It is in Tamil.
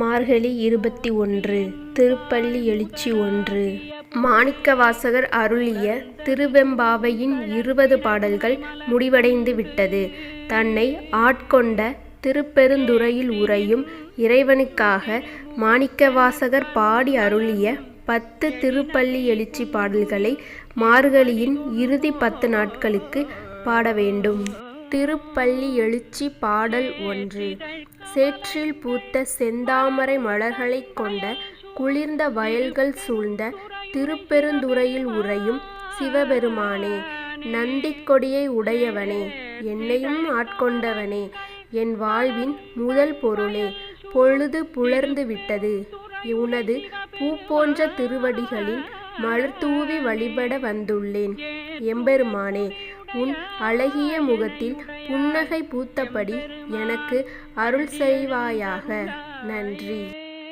மார்கழி இருபத்தி ஒன்று திருப்பள்ளி எழுச்சி ஒன்று மாணிக்கவாசகர் அருளிய திருவெம்பாவையின் இருபது பாடல்கள் முடிவடைந்து விட்டது. தன்னை ஆட்கொண்ட திருப்பெருந்துறையில் உறையும் இறைவனுக்காக மாணிக்கவாசகர் பாடி அருளிய பத்து திருப்பள்ளி எழுச்சி பாடல்களை மார்கழியின் இறுதி பத்து நாட்களுக்கு பாட வேண்டும். திருப்பள்ளி எழுச்சி பாடல் ஒன்று. சேற்றில் பூத்த செந்தாமரை மலர்களைக் கொண்ட குளிர்ந்த வயல்கள் சூழ்ந்த திருப்பெருந்துறையில் உறையும் சிவபெருமானே. நந்திக் கொடியை உடையவனே. என்னையும் ஆட்கொண்டவனே. என் வாழ்வின் முதல் பொருளே. பொழுது புலர்ந்து விட்டது. உனது பூ போன்ற திருவடிகளில் மலர் தூவி வழிபட வந்துள்ளேன். எம்பெருமானே. உன் அழகிய முகத்தில் புன்னகை பூத்தபடி எனக்கு அருள் செய்வாயாக. நன்றி.